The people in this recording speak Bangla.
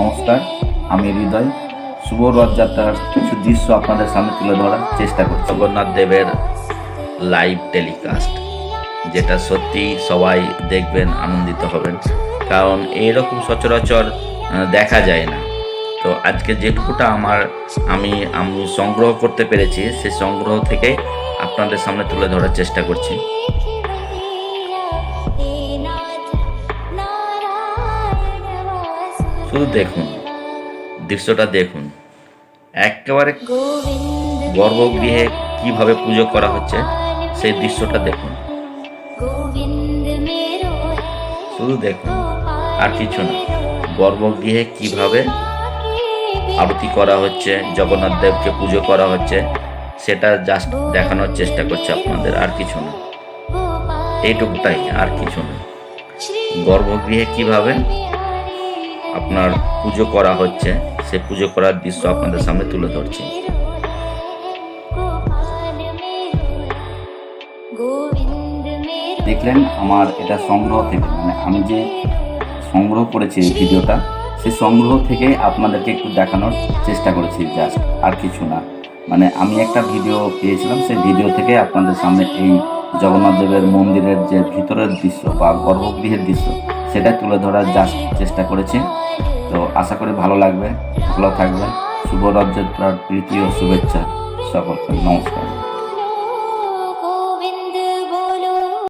নমস্কার, আমি হৃদয়। শুভ রথযাত্রার কিছু দৃশ্য আপনাদের সামনে তুলে ধরার চেষ্টা করছি। জগন্নাথ দেবের লাইভ টেলিকাস্ট যেটা সত্যি সবাই দেখবেন, আনন্দিত হবেন। কারণ এইরকম সচরাচর দেখা যায় না। তো আজকে যেটুকুটা আমার, আমি আমি সংগ্রহ করতে পেরেছি, সে সংগ্রহ থেকে আপনাদের সামনে তুলে ধরার চেষ্টা করছি। শুধু দেখুন, দৃশ্যটা দেখুন। একেবারে গর্ভগৃহে কীভাবে পুজো করা হচ্ছে, সেই দৃশ্যটা দেখুন। শুধু দেখুন, আর কিছু না। গর্ভগৃহে কীভাবে আরতি করা হচ্ছে, জগন্নাথ দেবকে পুজো করা হচ্ছে, সেটা জাস্ট দেখানোর চেষ্টা করছে আপনাদের, আর কিছু না। এইটুকুটাই, আর কিছু না। গর্ভগৃহে কীভাবে আপনার পুজো করা হচ্ছে, সে পুজো করার দৃশ্য আপনাদের সামনে তুলে ধরছি। দেখলেন, আমার এটা সংগ্রহ থেকে মানে আমি যে সংগ্রহ করেছি এই ভিডিওটা সেই সংগ্রহ থেকে আপনাদেরকে একটু দেখানোর চেষ্টা করেছি, জাস্ট আর কিছু না। মানে আমি একটা ভিডিও পেয়েছিলাম, সেই ভিডিও থেকে আপনাদের সামনে এই জগন্নাথ দেবের মন্দিরের যে ভিতরের দৃশ্য বা গর্ভগৃহের দৃশ্য সেটা তুলে ধরার যা চেষ্টা করেছি। তো আশা করি ভালো লাগবে, ভালো থাকবে। শুভ রথযাত্রার প্রীতি ও শুভেচ্ছা সকলকে। নমস্কার।